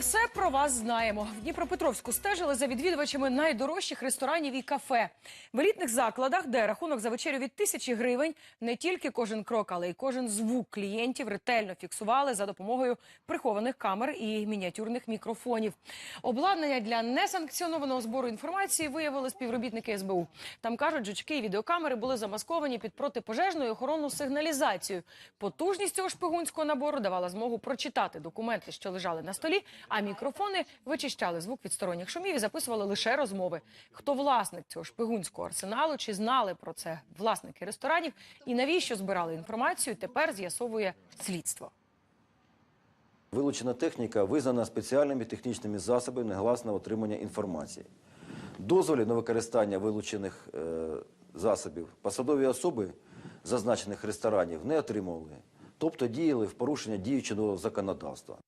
Все про вас знаємо. В Дніпропетровську стежили за відвідувачами найдорожчих ресторанів і кафе. В елітних закладах, де рахунок за вечерю від тисячі гривень, не тільки кожен крок, але й кожен звук клієнтів ретельно фіксували за допомогою прихованих камер і мініатюрних мікрофонів. Обладнання для несанкціонованого збору інформації виявили співробітники СБУ. Там кажуть, жучки і відеокамери були замасковані під протипожежну і охоронну сигналізацію. Потужність цього шпигунського набору давала змогу прочитати документи, що лежали на столі, а мікрофони вичищали звук від сторонніх шумів і записували лише розмови. Хто власник цього шпигунського арсеналу, чи знали про це власники ресторанів, і навіщо збирали інформацію, тепер з'ясовує слідство. Вилучена техніка визнана спеціальними технічними засобами негласного отримання інформації. Дозволів на використання вилучених е, засобів посадові особи зазначених ресторанів не отримували, тобто діяли в порушення діючого законодавства.